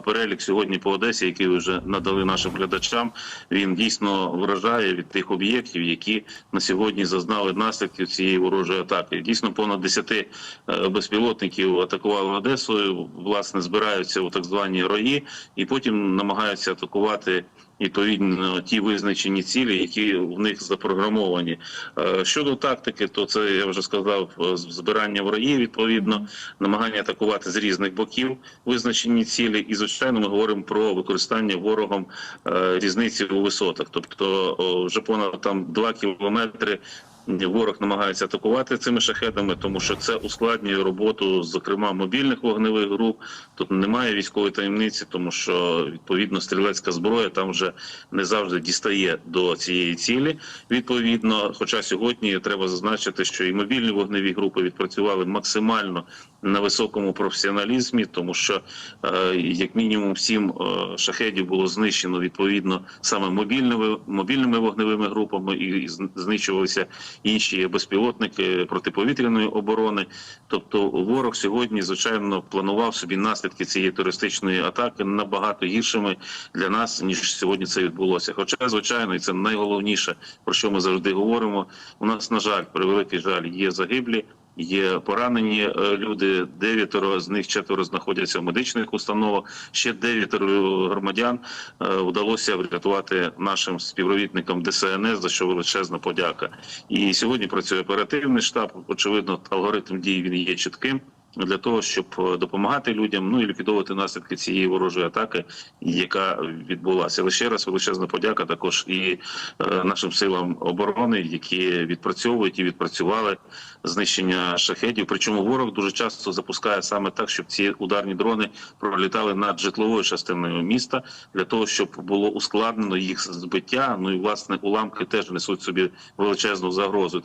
Перелік сьогодні по Одесі, який вже надали нашим глядачам, він дійсно вражає від тих об'єктів, які на сьогодні зазнали наслідків цієї ворожої атаки. Дійсно, понад 10 е, безпілотників атакували Одесу. Власне, збираються у так звані рої, і потім намагаються атакувати. Відповідно, ті визначені цілі, які в них запрограмовані. Е, Щодо тактики, то це я вже сказав е, збирання в рої, відповідно, намагання атакувати з різних боків визначені цілі. І звичайно, ми говоримо про використання ворогом е, різниці у висотах. Тобто вже понад там 2 кілометри. Ворог намагається атакувати цими шахедами, тому що це ускладнює роботу, зокрема мобільних вогневих груп. Тут немає військової таємниці, тому що відповідно стрілецька зброя там вже не завжди дістає до цієї цілі. Відповідно, хоча сьогодні треба зазначити, що і мобільні вогневі групи відпрацювали максимально на високому професіоналізмі, тому що е, як мінімум сім е, шахедів було знищено відповідно саме мобільними мобільними вогневими групами, і, знищувалися інші безпілотники протиповітряної оборони. Тобто, ворог сьогодні звичайно планував собі наслідки цієї терористичної атаки набагато гіршими для нас ніж сьогодні це відбулося. Хоча, звичайно, і це найголовніше про що ми завжди говоримо. У нас на жаль, превеликий жаль, є загиблі. Є поранені е, люди. Дев'ятеро з них четверо знаходяться в медичних установах. Ще дев'ятеро громадян е, вдалося врятувати нашим співробітникам ДСНС, за що величезна подяка. І сьогодні працює оперативний штаб. Очевидно, алгоритм дій він є чітким. Для того щоб е, допомагати людям, ну і ліквідовувати наслідки цієї ворожої атаки, яка відбулася. Ще раз величезна подяка також і е, нашим силам оборони, які відпрацьовують і відпрацювали знищення шахедів. Причому ворог дуже часто запускає саме так, щоб ці ударні дрони пролітали над житловою частиною міста, для того, щоб було ускладнено їх збиття. Ну і власне уламки теж несуть собі величезну загрозу.